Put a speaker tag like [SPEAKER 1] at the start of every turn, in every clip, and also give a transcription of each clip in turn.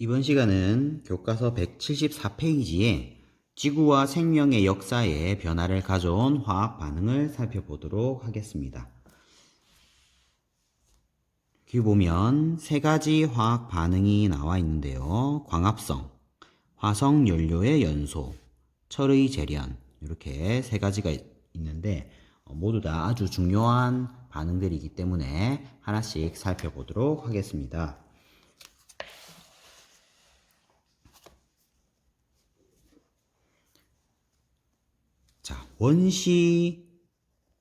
[SPEAKER 1] 이번 시간은 교과서 174페이지에 지구와 생명의 역사에 변화를 가져온 화학 반응을 살펴보도록 하겠습니다. 여기 보면 세 가지 화학 반응이 나와 있는데요. 광합성, 화성 연료의 연소, 철의 재련 이렇게 세 가지가 있는데 어, 모두 다 아주 중요한 반응들이기 때문에 하나씩 살펴보도록 하겠습니다. 자, 원시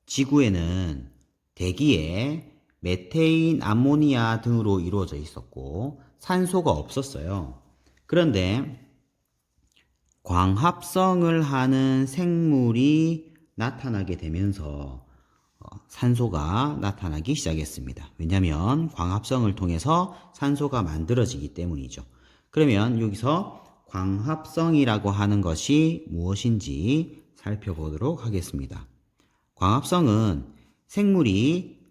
[SPEAKER 1] 지구에는 대기에 메테인, 암모니아 등으로 이루어져 있었고 산소가 없었어요. 그런데 광합성을 하는 생물이 나타나게 되면서 어, 산소가 나타나기 시작했습니다. 왜냐하면 광합성을 통해서 산소가 만들어지기 때문이죠. 그러면 여기서 광합성이라고 하는 것이 무엇인지 살펴보도록 하겠습니다. 광합성은 생물이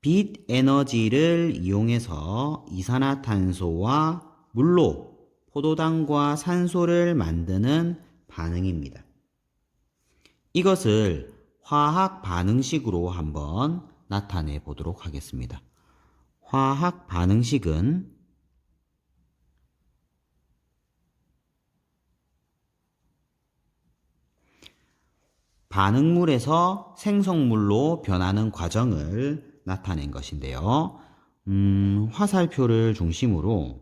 [SPEAKER 1] 빛 에너지를 이용해서 이산화탄소와 물로 포도당과 산소를 만드는 반응입니다. 이것을 화학 반응식으로 한번 나타내 보도록 하겠습니다. 화학 반응식은 반응물에서 생성물로 변하는 과정을 나타낸 것인데요. 음, 화살표를 중심으로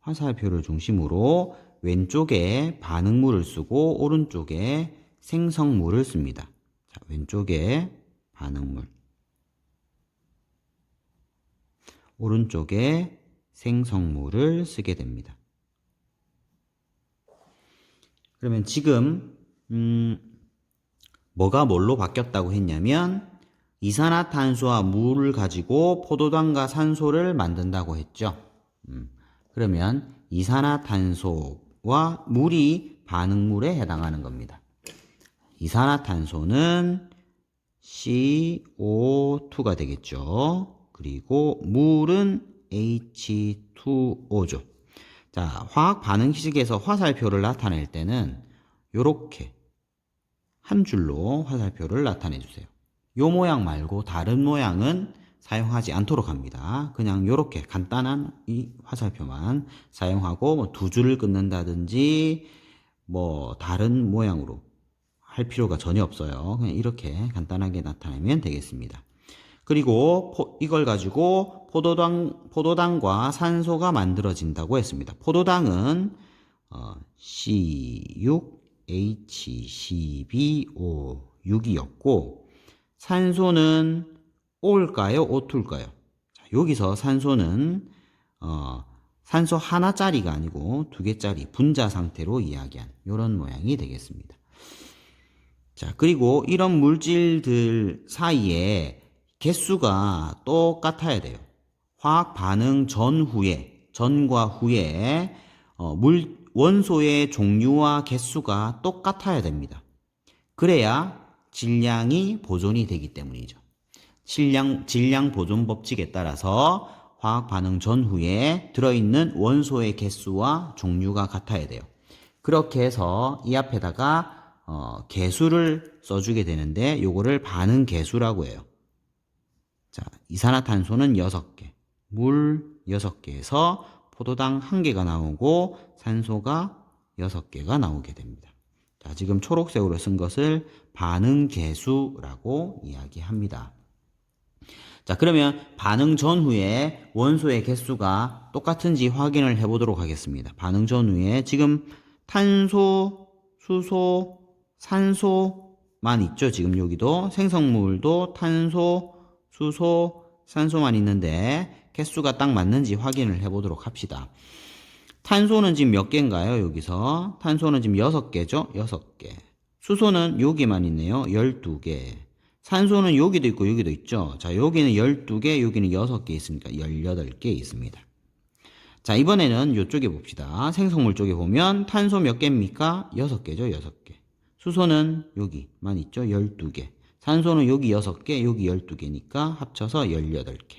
[SPEAKER 1] 화살표를 중심으로 왼쪽에 반응물을 쓰고 오른쪽에 생성물을 씁니다. 자, 왼쪽에 반응물 오른쪽에 생성물을 쓰게 됩니다. 그러면 지금 음, 뭐가 뭘로 바뀌었다고 했냐면 이산화탄소와 물을 가지고 포도당과 산소를 만든다고 했죠. 음, 그러면 이산화탄소와 물이 반응물에 해당하는 겁니다. 이산화탄소는 CO2가 되겠죠. 그리고 물은 H2O죠. 자, 화학 반응식에서 화살표를 나타낼 때는 이렇게 한 줄로 화살표를 나타내 주세요. 요 모양 말고 다른 모양은 사용하지 않도록 합니다. 그냥 이렇게 간단한 이 화살표만 사용하고 뭐 두 줄을 끊는다든지 뭐 다른 모양으로 할 필요가 전혀 없어요. 그냥 이렇게 간단하게 나타내면 되겠습니다. 그리고 포, 이걸 가지고 포도당, 포도당과 산소가 만들어진다고 했습니다. 포도당은 어, C6, H12O 6이었고 산소는 O일까요? O2일까요? 자, 여기서 산소는 어, 산소 하나짜리가 아니고 두 개짜리 분자 상태로 이야기한 이런 모양이 되겠습니다. 자, 그리고 이런 물질들 사이에 개수가 똑같아야 돼요. 화학 반응 전후에, 전과 후에 어, 물 원소의 종류와 개수가 똑같아야 됩니다. 그래야 질량이 보존이 되기 때문이죠. 질량, 질량 보존 법칙에 따라서 화학 반응 전후에 들어있는 원소의 개수와 종류가 같아야 돼요. 그렇게 해서 이 앞에다가 어, 개수를 써주게 되는데 요거를 반응 개수라고 해요. 자, 이산화탄소는 6개, 물 6개에서 포도당 1개가 나오고 산소가 6개가 나오게 됩니다. 자, 지금 초록색으로 쓴 것을 반응 개수라고 이야기합니다. 자, 그러면 반응 전후에 원소의 개수가 똑같은지 확인을 해 보도록 하겠습니다. 반응 전후에 지금 탄소, 수소, 산소만 있죠. 지금 여기도 생성물도 탄소, 수소, 산소만 있는데 개수가 딱 맞는지 확인을 해보도록 합시다. 탄소는 지금 몇 개인가요? 여기서 탄소는 지금 6개죠? 6개. 수소는 여기만 있네요. 12개. 산소는 여기도 있고 여기도 있죠. 자, 여기는 12개, 여기는 6개 있으니까 18개 있습니다. 자, 이번에는 이쪽에 봅시다. 생성물 쪽에 보면 탄소 몇 개입니까? 6개죠, 6개. 수소는 여기만 있죠, 12개. 산소는 여기 6개, 여기 12개니까 합쳐서 18개.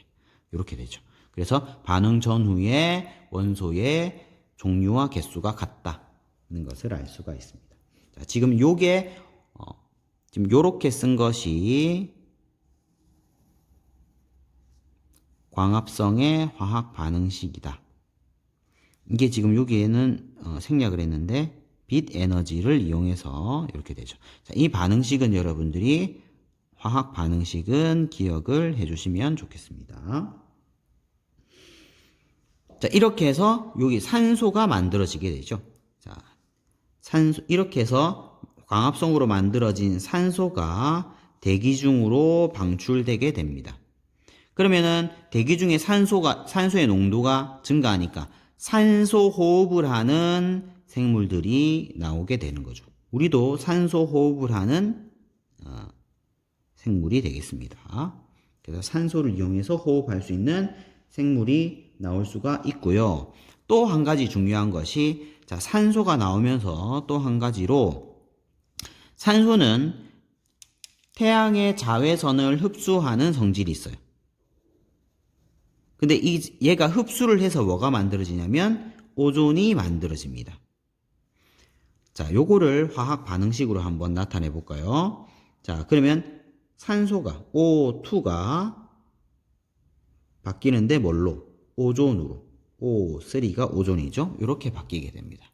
[SPEAKER 1] 이렇게 되죠. 그래서 반응 전후에 원소의 종류와 개수가 같다는 것을 알 수가 있습니다. 자, 지금 요게 어, 지금 요렇게 쓴 것이 광합성의 화학 반응식이다. 이게 지금 여기에는 어, 생략을 했는데 빛 에너지를 이용해서 이렇게 되죠. 자, 이 반응식은 여러분들이 화학 반응식은 기억을 해주시면 좋겠습니다. 자, 이렇게 해서 여기 산소가 만들어지게 되죠. 자, 산소, 이렇게 해서 광합성으로 만들어진 산소가 대기 중으로 방출되게 됩니다. 그러면은 대기 중에 산소가, 산소의 농도가 증가하니까 산소 호흡을 하는 생물들이 나오게 되는 거죠. 우리도 산소 호흡을 하는 어, 생물이 되겠습니다. 그래서 산소를 이용해서 호흡할 수 있는 생물이 나올 수가 있고요. 또 한 가지 중요한 것이 자, 산소가 나오면서 또 한 가지로 산소는 태양의 자외선을 흡수하는 성질이 있어요. 근데 이 얘가 흡수를 해서 뭐가 만들어지냐면 오존이 만들어집니다. 자, 요거를 화학 반응식으로 한번 나타내 볼까요? 자, 그러면 산소가 O2가 바뀌는데 뭘로? 오존으로. O3가 오존이죠. 이렇게 바뀌게 됩니다.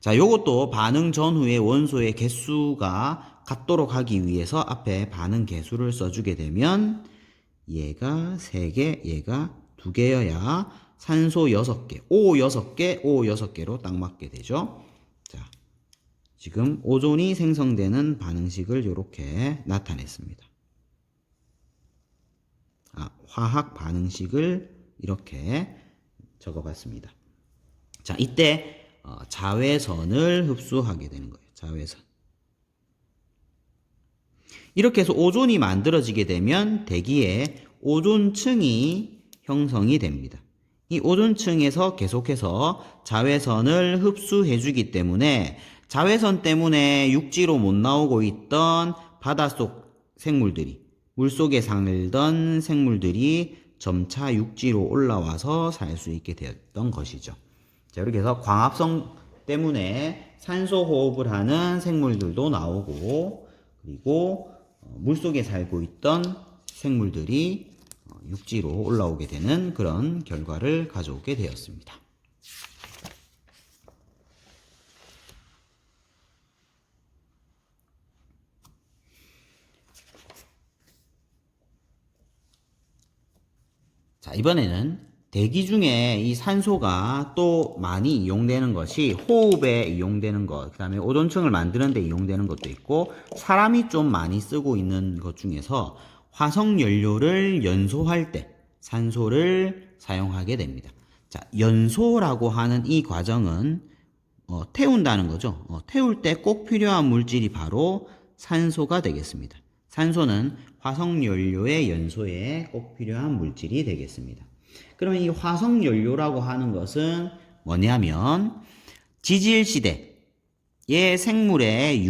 [SPEAKER 1] 자, 요것도 반응 전후에 원소의 개수가 같도록 하기 위해서 앞에 반응 개수를 써주게 되면 얘가 3개, 얘가 2개여야 산소 6개, O 6개, O 6개로 딱 맞게 되죠. 자, 지금 오존이 생성되는 반응식을 이렇게 나타냈습니다. 아, 화학 반응식을 이렇게 적어봤습니다. 자, 이때 어, 자외선을 흡수하게 되는 거예요. 자외선. 이렇게 해서 오존이 만들어지게 되면 대기에 오존층이 형성이 됩니다. 이 오존층에서 계속해서 자외선을 흡수해 주기 때문에 자외선 때문에 육지로 못 나오고 있던 바닷속 생물들이 물속에 살던 생물들이 점차 육지로 올라와서 살 수 있게 되었던 것이죠. 자, 이렇게 해서 광합성 때문에 산소 호흡을 하는 생물들도 나오고 그리고 어, 물속에 살고 있던 생물들이 어, 육지로 올라오게 되는 그런 결과를 가져오게 되었습니다. 자, 이번에는 대기 중에 이 산소가 또 많이 이용되는 것이 호흡에 이용되는 것, 그 다음에 오존층을 만드는 데 이용되는 것도 있고, 사람이 좀 많이 쓰고 있는 것 중에서 화석 연료를 연소할 때 산소를 사용하게 됩니다. 자, 연소라고 하는 이 과정은 어, 태운다는 거죠. 어, 태울 때 꼭 필요한 물질이 바로 산소가 되겠습니다. 산소는 화석 연료의 연소에 꼭 필요한 물질이 되겠습니다. 그러면 이 화석 연료라고 하는 것은 뭐냐면 지질 시대의 생물의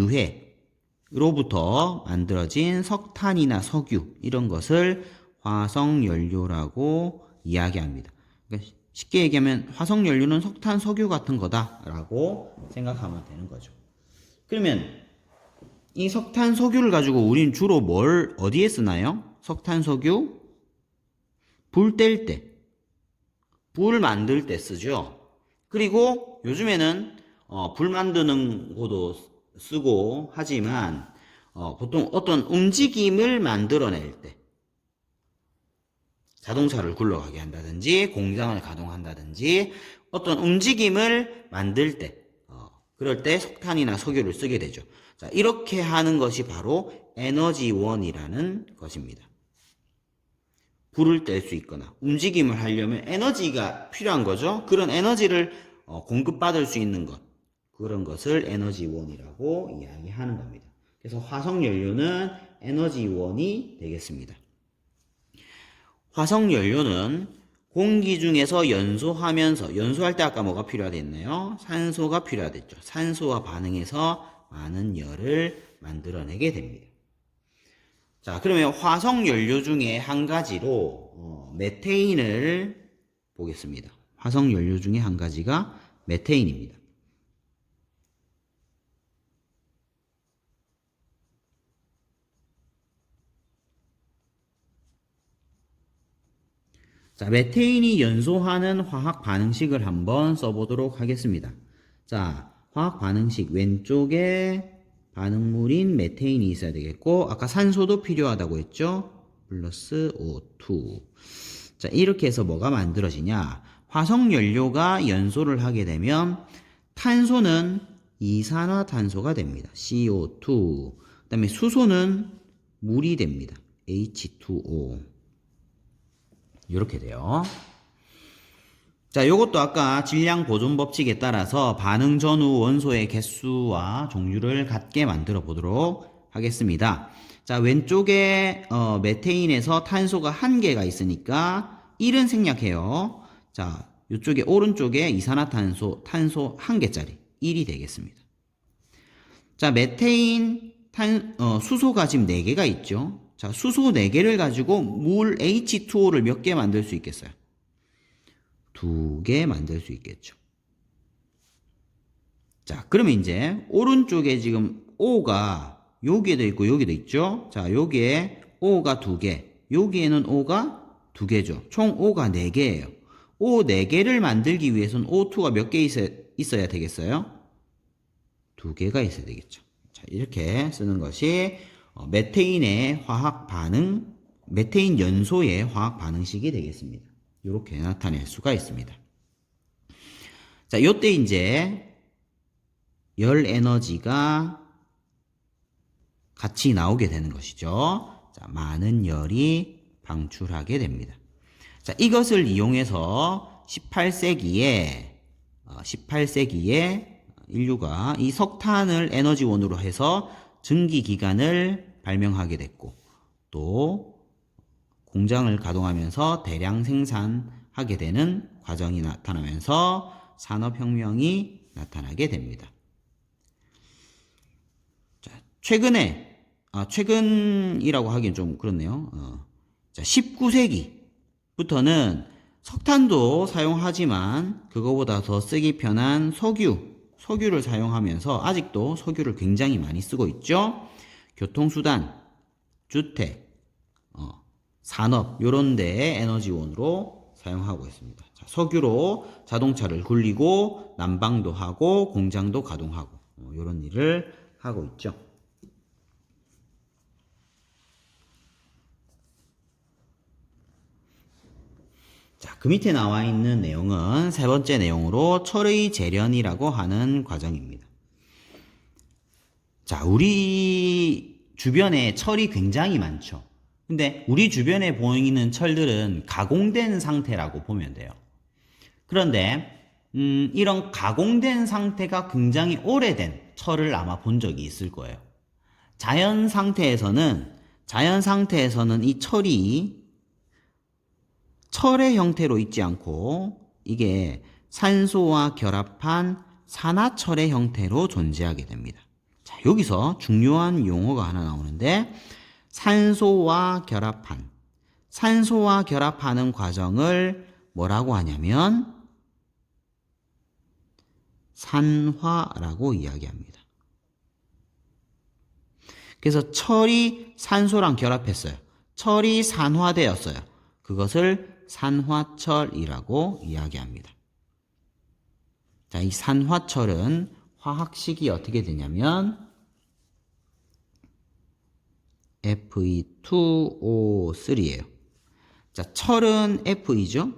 [SPEAKER 1] 유해로부터 만들어진 석탄이나 석유 이런 것을 화석 연료라고 이야기합니다. 그러니까 쉽게 얘기하면 화석 연료는 석탄, 석유 같은 거다라고 생각하면 되는 거죠. 그러면 이 석탄, 석유를 가지고 우린 주로 뭘 어디에 쓰나요? 석탄, 석유 불 뗄 때, 불 만들 때 쓰죠. 그리고 요즘에는 어, 불 만드는 곳도 쓰고 하지만 어, 보통 어떤 움직임을 만들어낼 때 자동차를 굴러가게 한다든지 공장을 가동한다든지 어떤 움직임을 만들 때 어, 그럴 때 석탄이나 석유를 쓰게 되죠. 자, 이렇게 하는 것이 바로 에너지원이라는 것입니다. 불을 뗄 수 있거나 움직임을 하려면 에너지가 필요한 거죠. 그런 에너지를 어, 공급받을 수 있는 것 그런 것을 에너지원이라고 이야기하는 겁니다. 그래서 화석 연료는 에너지원이 되겠습니다. 화석 연료는 공기 중에서 연소하면서 연소할 때 아까 뭐가 필요하겠네요. 산소가 필요하겠죠. 산소와 반응해서 많은 열을 만들어내게 됩니다. 자, 그러면 화석 연료 중에 한 가지로 어, 메테인을 보겠습니다. 화석 연료 중에 한 가지가 메테인입니다. 자, 메테인이 연소하는 화학 반응식을 한번 써보도록 하겠습니다. 자, 화학 반응식 왼쪽에 반응물인 메테인이 있어야 되겠고, 아까 산소도 필요하다고 했죠? 플러스 O2. 자, 이렇게 해서 뭐가 만들어지냐? 화석 연료가 연소를 하게 되면 탄소는 이산화탄소가 됩니다. CO2. 그 다음에 수소는 물이 됩니다. H2O. 이렇게 돼요. 자, 요것도 아까 질량 보존 법칙에 따라서 반응 전후 원소의 개수와 종류를 같게 만들어 보도록 하겠습니다. 자, 왼쪽에 어, 메테인에서 탄소가 한 개가 있으니까 1은 생략해요. 자, 이쪽에 오른쪽에 이산화탄소 탄소 한 개짜리 1이 되겠습니다. 자, 메테인 탄 어, 수소가 지금 4개가 있죠. 자, 수소 4개를 가지고 물 H2O를 몇 개 만들 수 있겠어요? 두 개 만들 수 있겠죠. 자, 그러면 이제 오른쪽에 지금 O가 여기에도 있고 여기도 있죠. 자, 여기에 O가 두 개, 여기에는 O가 두 개죠. 총 O가 네 개예요. O 네 개를 만들기 위해서는 O2가 몇 개 있어야 되겠어요? 두 개가 있어야 되겠죠. 자, 이렇게 쓰는 것이 어, 메테인의 화학 반응, 메테인 연소의 화학 반응식이 되겠습니다. 이렇게 나타낼 수가 있습니다. 자, 요때 이제 열 에너지가 같이 나오게 되는 것이죠. 자, 많은 열이 방출하게 됩니다. 자, 이것을 이용해서 18세기에 18세기에 인류가 이 석탄을 에너지원으로 해서 증기 기관을 발명하게 됐고 또 공장을 가동하면서 대량 생산하게 되는 과정이 나타나면서 산업혁명이 나타나게 됩니다. 자, 최근에, 아, 최근이라고 하기엔 좀 그렇네요. 어, 자, 19세기부터는 석탄도 사용하지만 그거보다 더 쓰기 편한 석유, 석유를 사용하면서 아직도 석유를 굉장히 많이 쓰고 있죠. 교통수단, 주택, 어, 산업 요런 데에 에너지원으로 사용하고 있습니다. 자, 석유로 자동차를 굴리고 난방도 하고 공장도 가동하고 어, 요런 일을 하고 있죠. 자, 그 밑에 나와 있는 내용은 세 번째 내용으로 철의 재련이라고 하는 과정입니다. 자, 우리 주변에 철이 굉장히 많죠. 근데 우리 주변에 보이는 철들은 가공된 상태라고 보면 돼요. 그런데 음, 이런 가공된 상태가 굉장히 오래된 철을 아마 본 적이 있을 거예요. 자연 상태에서는 자연 상태에서는 이 철이 철의 형태로 있지 않고 이게 산소와 결합한 산화철의 형태로 존재하게 됩니다. 자, 여기서 중요한 용어가 하나 나오는데 산소와 결합한 산소와 결합하는 과정을 뭐라고 하냐면 산화라고 이야기합니다. 그래서 철이 산소랑 결합했어요. 철이 산화되었어요. 그것을 산화철이라고 이야기합니다. 자, 이 산화철은 화학식이 어떻게 되냐면 Fe2O3예요. 자, 철은 F이죠?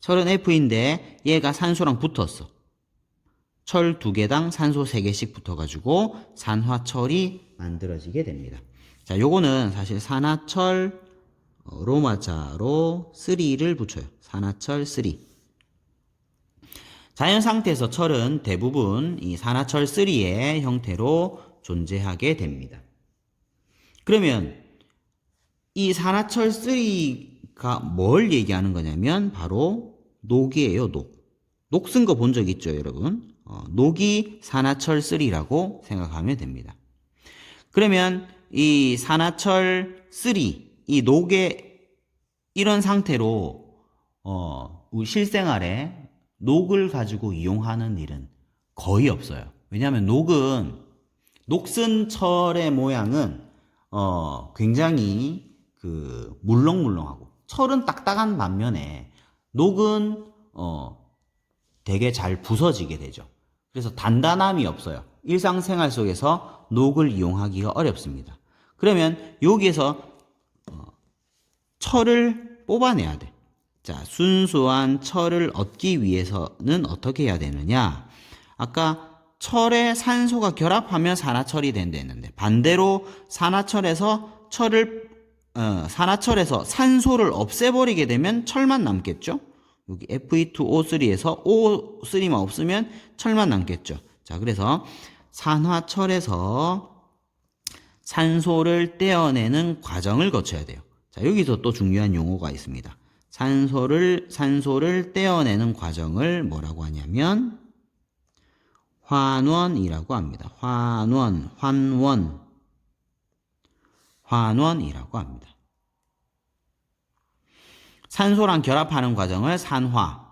[SPEAKER 1] 철은 F인데 얘가 산소랑 붙었어. 철 두 개당 산소 세 개씩 붙어가지고 산화철이 만들어지게 됩니다. 자, 요거는 사실 산화철 어, 로마자로 3를 붙여요. 산화철 3. 자연 상태에서 철은 대부분 이 산화철 3의 형태로 존재하게 됩니다. 그러면 이 산화철 3가 뭘 얘기하는 거냐면 바로 녹이에요, 녹. 녹 쓴 거 본 적 있죠, 여러분? 어, 녹이 산화철 3라고 생각하면 됩니다. 그러면 이 산화철 3, 이 녹의 이런 상태로 어, 실생활에 녹을 가지고 이용하는 일은 거의 없어요. 왜냐하면 녹은 녹슨 철의 모양은 어, 굉장히 그 물렁물렁하고 철은 딱딱한 반면에 녹은 어, 되게 잘 부서지게 되죠. 그래서 단단함이 없어요. 일상생활 속에서 녹을 이용하기가 어렵습니다. 그러면 여기에서 어, 철을 뽑아내야 돼. 자, 순수한 철을 얻기 위해서는 어떻게 해야 되느냐? 아까 철에 산소가 결합하면 산화철이 된다 했는데 반대로 산화철에서 철을 어, 산화철에서 산소를 없애버리게 되면 철만 남겠죠? 여기 Fe2O3에서 O3만 없으면 철만 남겠죠. 자, 그래서 산화철에서 산소를 떼어내는 과정을 거쳐야 돼요. 자, 여기서 또 중요한 용어가 있습니다. 산소를, 산소를 떼어내는 과정을 뭐라고 하냐면, 환원이라고 합니다. 환원, 환원, 환원이라고 합니다. 산소랑 결합하는 과정을 산화,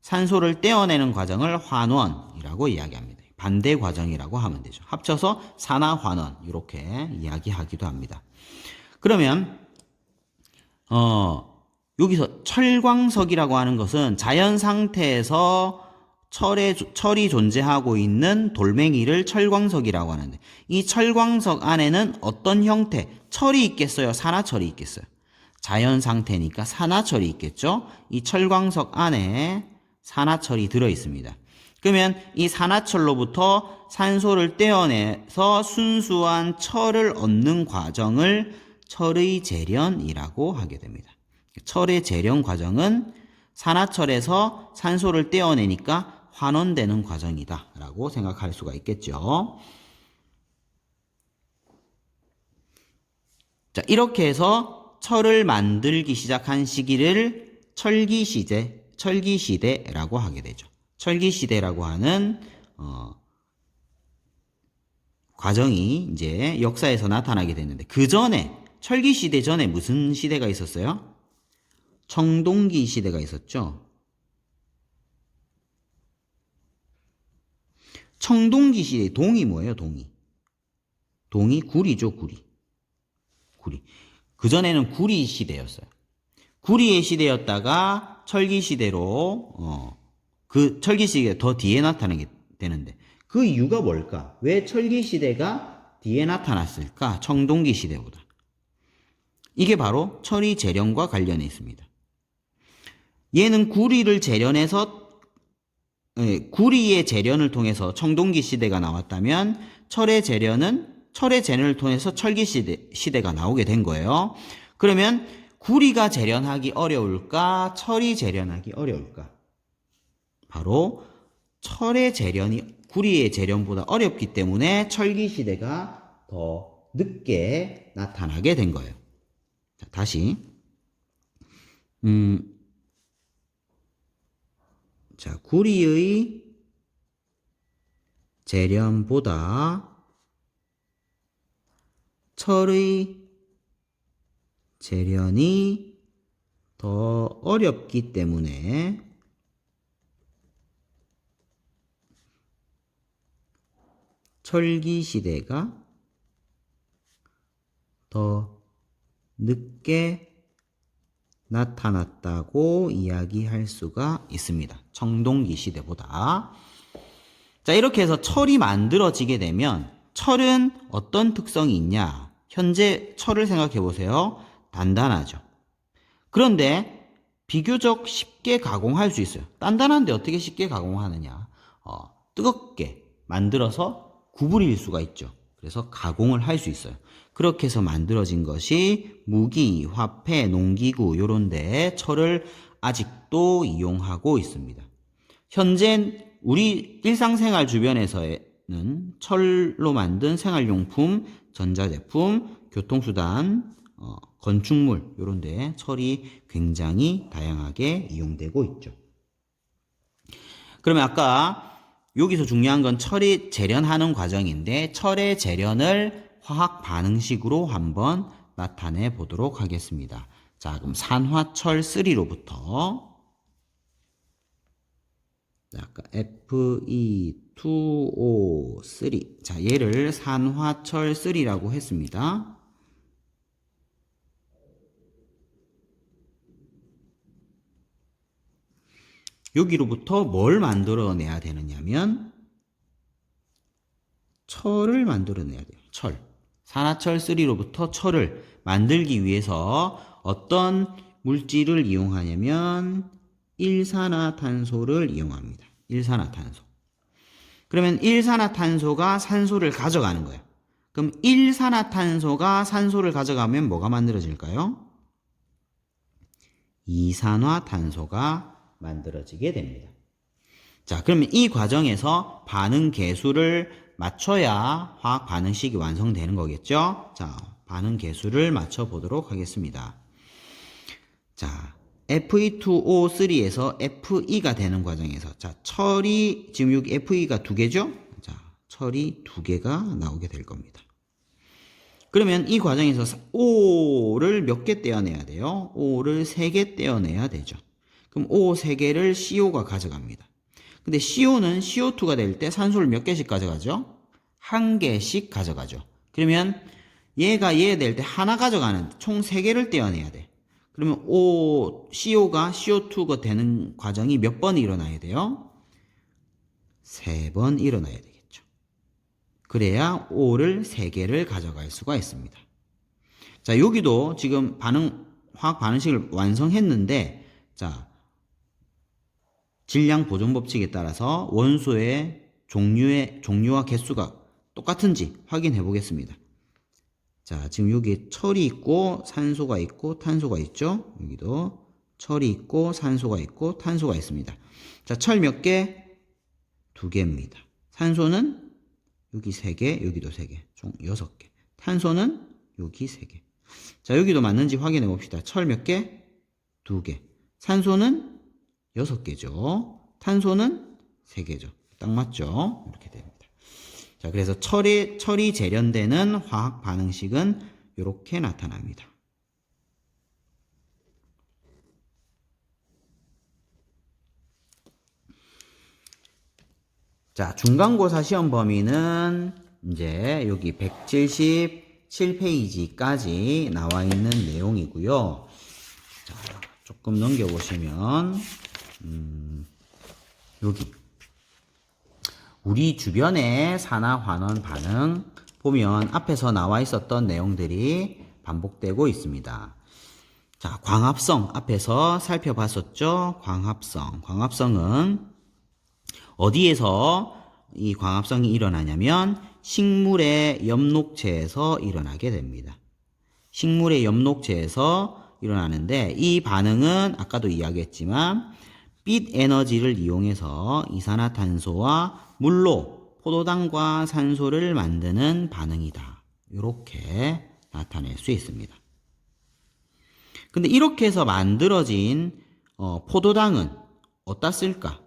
[SPEAKER 1] 산소를 떼어내는 과정을 환원이라고 이야기합니다. 반대 과정이라고 하면 되죠. 합쳐서 산화환원 이렇게 이야기하기도 합니다. 그러면 어 여기서 철광석이라고 하는 것은 자연 상태에서 철에, 철이 존재하고 있는 돌멩이를 철광석이라고 하는데 이 철광석 안에는 어떤 형태, 철이 있겠어요? 산화철이 있겠어요? 자연 상태니까 산화철이 있겠죠? 이 철광석 안에 산화철이 들어 있습니다. 그러면 이 산화철로부터 산소를 떼어내서 순수한 철을 얻는 과정을 철의 재련이라고 하게 됩니다. 철의 재련 과정은 산화철에서 산소를 떼어내니까 환원되는 과정이다 라고 생각할 수가 있겠죠. 자, 이렇게 해서 철을 만들기 시작한 시기를 철기시대, 철기시대라고 하게 되죠. 철기시대라고 하는, 어, 과정이 이제 역사에서 나타나게 됐는데, 그 전에, 철기시대 전에 무슨 시대가 있었어요? 청동기 시대가 있었죠. 청동기 시대 동이 뭐예요? 동이. 동이 구리죠, 구리. 구리. 그 전에는 구리 시대였어요. 구리의 시대였다가 철기 시대로 어, 그 철기 시대가 더 뒤에 나타나게 되는데 그 이유가 뭘까? 왜 철기 시대가 뒤에 나타났을까? 청동기 시대보다. 이게 바로 철이 재련과 관련해 있습니다. 얘는 구리를 재련해서 예, 구리의 재련을 통해서 청동기 시대가 나왔다면 철의 재련은 철의 재련을 통해서 철기 시대, 시대가 나오게 된 거예요. 그러면 구리가 재련하기 어려울까? 철이 재련하기 어려울까? 바로 철의 재련이 구리의 재련보다 어렵기 때문에 철기 시대가 더 늦게 나타나게 된 거예요. 자, 다시 음, 자, 구리의 재련보다 철의 재련이 더 어렵기 때문에 철기 시대가 더 늦게 나타났다고 이야기할 수가 있습니다. 청동기 시대보다. 자, 이렇게 해서 철이 만들어지게 되면 철은 어떤 특성이 있냐? 현재 철을 생각해 보세요. 단단하죠. 그런데 비교적 쉽게 가공할 수 있어요. 단단한데 어떻게 쉽게 가공하느냐? 어, 뜨겁게 만들어서 구부릴 수가 있죠. 그래서 가공을 할 수 있어요. 그렇게 해서 만들어진 것이 무기, 화폐, 농기구 요런 데 철을 아직도 이용하고 있습니다. 현재 우리 일상생활 주변에서는 철로 만든 생활용품, 전자제품, 교통수단, 어, 건축물 요런 데 철이 굉장히 다양하게 이용되고 있죠. 그러면 아까 여기서 중요한 건 철이 재련하는 과정인데 철의 재련을 화학 반응식으로 한번 나타내 보도록 하겠습니다. 자, 그럼 산화철 3로부터 자, 아까 Fe2O3. 자, 얘를 산화철 3라고 했습니다. 여기로부터 뭘 만들어내야 되느냐면 철을 만들어내야 돼요. 철. 산화철 3로부터 철을 만들기 위해서 어떤 물질을 이용하냐면 일산화탄소를 이용합니다. 일산화탄소. 그러면 일산화탄소가 산소를 가져가는 거예요. 그럼 일산화탄소가 산소를 가져가면 뭐가 만들어질까요? 이산화탄소가 만들어지게 됩니다. 자, 그러면 이 과정에서 반응 개수를 맞춰야 화학 반응식이 완성되는 거겠죠? 자, 반응 개수를 맞춰 보도록 하겠습니다. 자, Fe2O3에서 Fe가 되는 과정에서 자, 철이 지금 여기 Fe가 두 개죠? 자, 철이 두 개가 나오게 될 겁니다. 그러면 이 과정에서 O를 몇 개 떼어내야 돼요? O를 세 개 떼어내야 되죠. 그럼 O 세 개를 CO가 가져갑니다. 근데 CO는 CO2가 될 때 산소를 몇 개씩 가져가죠? 한 개씩 가져가죠. 그러면 얘가 얘 될 때 하나 가져가는 총세 개를 떼어내야 돼. 그러면 O, CO가 CO2가 되는 과정이 몇 번 일어나야 돼요? 세 번 일어나야 되겠죠. 그래야 O를 세 개를 가져갈 수가 있습니다. 자, 여기도 지금 반응, 화학 반응식을 완성했는데, 자, 질량 보존 법칙에 따라서 원소의 종류의, 종류와 개수가 똑같은지 확인해 보겠습니다. 자, 지금 여기 철이 있고 산소가 있고 탄소가 있죠? 여기도 철이 있고 산소가 있고 탄소가 있습니다. 자, 철 몇 개? 두 개입니다. 산소는 여기 세 개, 여기도 세 개. 총 여섯 개. 탄소는 여기 세 개. 자, 여기도 맞는지 확인해 봅시다. 철 몇 개? 두 개. 산소는 여섯 개죠. 탄소는 세 개죠. 딱 맞죠? 이렇게 됩니다. 자, 그래서 철이, 철이 재련되는 화학 반응식은 이렇게 나타납니다. 자, 중간고사 시험 범위는 이제 여기 177페이지까지 나와 있는 내용이고요. 자, 조금 넘겨보시면, 음, 여기 우리 주변의 산화 환원 반응 보면 앞에서 나와 있었던 내용들이 반복되고 있습니다. 자, 광합성 앞에서 살펴봤었죠? 광합성. 광합성은 어디에서 이 광합성이 일어나냐면 식물의 엽록체에서 일어나게 됩니다. 식물의 엽록체에서 일어나는데 이 반응은 아까도 이야기했지만 빛 에너지를 이용해서 이산화탄소와 물로 포도당과 산소를 만드는 반응이다. 이렇게 나타낼 수 있습니다. 근데 이렇게 해서 만들어진 어, 포도당은 어디다 쓸까?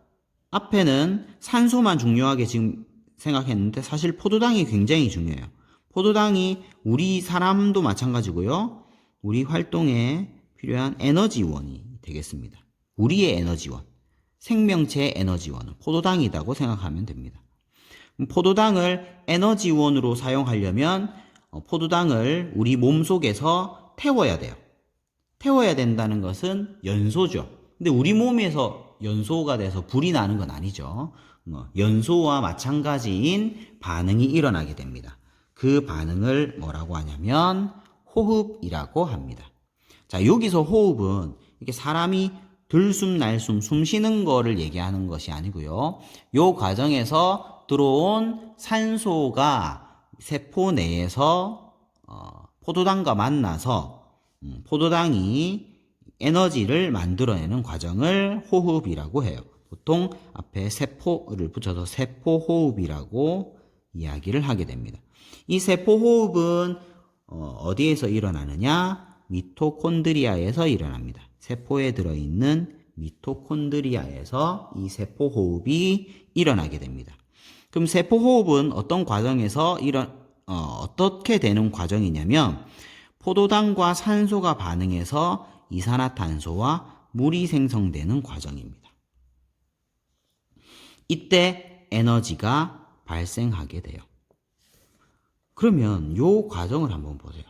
[SPEAKER 1] 앞에는 산소만 중요하게 지금 생각했는데 사실 포도당이 굉장히 중요해요. 포도당이 우리 사람도 마찬가지고요. 우리 활동에 필요한 에너지원이 되겠습니다. 우리의 에너지원, 생명체의 에너지원은 포도당이라고 생각하면 됩니다. 포도당을 에너지원으로 사용하려면 어, 포도당을 우리 몸 속에서 태워야 돼요. 태워야 된다는 것은 연소죠. 근데 우리 몸에서 연소가 돼서 불이 나는 건 아니죠. 어, 연소와 마찬가지인 반응이 일어나게 됩니다. 그 반응을 뭐라고 하냐면 호흡이라고 합니다. 자, 여기서 호흡은 이렇게 사람이 들숨 날숨 숨 쉬는 거를 얘기하는 것이 아니고요. 요 과정에서 들어온 산소가 세포 내에서 어, 포도당과 만나서 음, 포도당이 에너지를 만들어내는 과정을 호흡이라고 해요. 보통 앞에 세포를 붙여서 세포 호흡이라고 이야기를 하게 됩니다. 이 세포 호흡은 어, 디에서 일어나느냐? 미토콘드리아에서 일어납니다. 세포에 들어있는 미토콘드리아에서 이 세포 호흡이 일어나게 됩니다. 그럼 세포 호흡은 어떤 과정에서 일어, 어, 어떻게 되는 과정이냐면 포도당과 산소가 반응해서 이산화탄소와 물이 생성되는 과정입니다. 이때 에너지가 발생하게 돼요. 그러면 요 과정을 한번 보세요.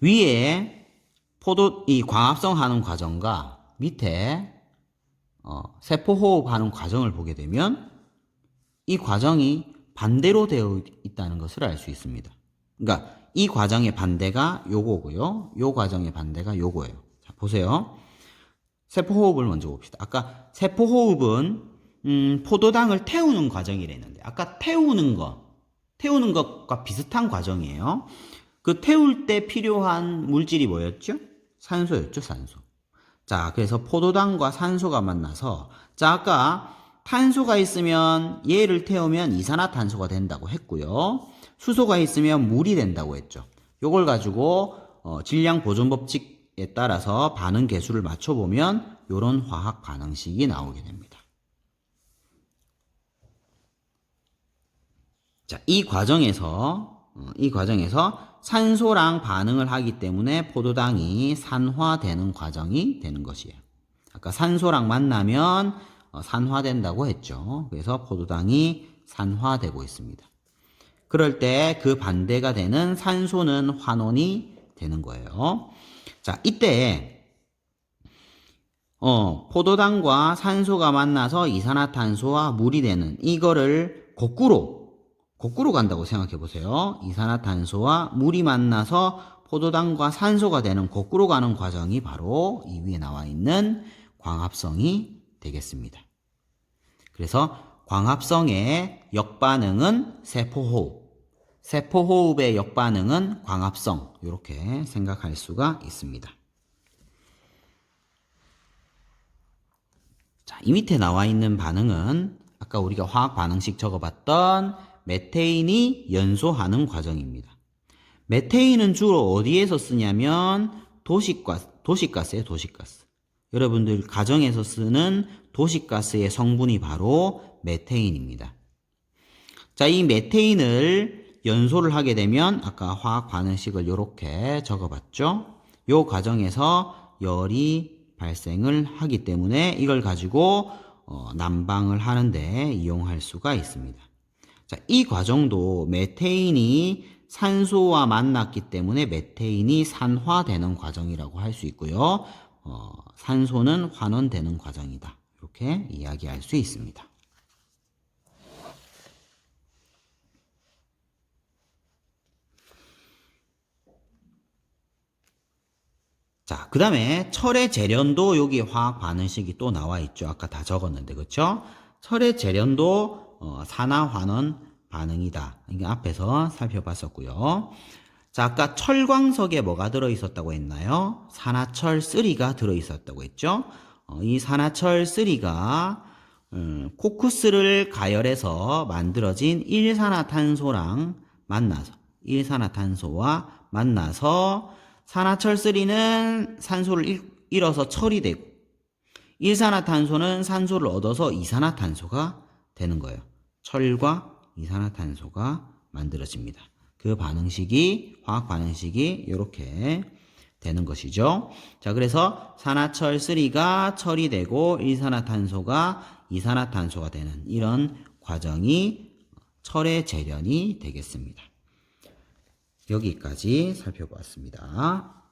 [SPEAKER 1] 위에 포도 이 광합성 하는 과정과 밑에 어, 세포 호흡하는 과정을 보게 되면 이 과정이 반대로 되어 있다는 것을 알 수 있습니다. 그러니까 이 과정의 반대가 요거고요. 요 과정의 반대가 요거예요. 자, 보세요. 세포 호흡을 먼저 봅시다. 아까 세포 호흡은 음, 포도당을 태우는 과정이랬는데 아까 태우는 것, 태우는 것과 비슷한 과정이에요. 그 태울 때 필요한 물질이 뭐였죠? 산소였죠, 산소. 자, 그래서 포도당과 산소가 만나서 자, 아까 탄소가 있으면 얘를 태우면 이산화탄소가 된다고 했고요. 수소가 있으면 물이 된다고 했죠. 요걸 가지고 어, 질량 보존 법칙에 따라서 반응 계수를 맞춰 보면 요런 화학 반응식이 나오게 됩니다. 자, 이 과정에서 어, 이 과정에서 산소랑 반응을 하기 때문에 포도당이 산화되는 과정이 되는 것이에요. 아까 산소랑 만나면 어, 산화된다고 했죠. 그래서 포도당이 산화되고 있습니다. 그럴 때 그 반대가 되는 산소는 환원이 되는 거예요. 자, 이때 어, 포도당과 산소가 만나서 이산화탄소와 물이 되는 이거를 거꾸로 거꾸로 간다고 생각해 보세요. 이산화탄소와 물이 만나서 포도당과 산소가 되는 거꾸로 가는 과정이 바로 이 위에 나와 있는 광합성이 되겠습니다. 그래서 광합성의 역반응은 세포호흡, 세포호흡의 역반응은 광합성 이렇게 생각할 수가 있습니다. 자, 이 밑에 나와 있는 반응은 아까 우리가 화학 반응식 적어봤던 메테인이 연소하는 과정입니다. 메테인은 주로 어디에서 쓰냐면 도시가스, 도시가스예요, 도시가스. 여러분들 가정에서 쓰는 도시가스의 성분이 바로 메테인입니다. 자, 이 메테인을 연소를 하게 되면 아까 화학 반응식을 이렇게 적어봤죠. 요 과정에서 열이 발생을 하기 때문에 이걸 가지고 어, 난방을 하는데 이용할 수가 있습니다. 자, 이 과정도 메테인이 산소와 만났기 때문에 메테인이 산화되는 과정이라고 할 수 있고요. 어, 산소는 환원되는 과정이다. 이렇게 이야기할 수 있습니다. 자, 그 다음에 철의 재련도 여기 화학 반응식이 또 나와 있죠. 아까 다 적었는데, 그쵸? 철의 재련도 어, 산화환원 반응이다. 이게 앞에서 살펴봤었고요. 자, 아까 철광석에 뭐가 들어있었다고 했나요? 산화철 3가 들어있었다고 했죠? 어, 이 산화철 3가 음, 코쿠스를 가열해서 만들어진 일산화탄소랑 만나서 일산화탄소와 만나서 산화철 3는 산소를 잃어서 철이 되고 일산화탄소는 산소를 얻어서 이산화탄소가 되는 거예요. 철과 이산화탄소가 만들어집니다. 그 반응식이 화학 반응식이 이렇게 되는 것이죠. 자, 그래서 산화철 3가 철이 되고 일산화탄소가 이산화탄소가 되는 이런 과정이 철의 재련이 되겠습니다. 여기까지 살펴보았습니다.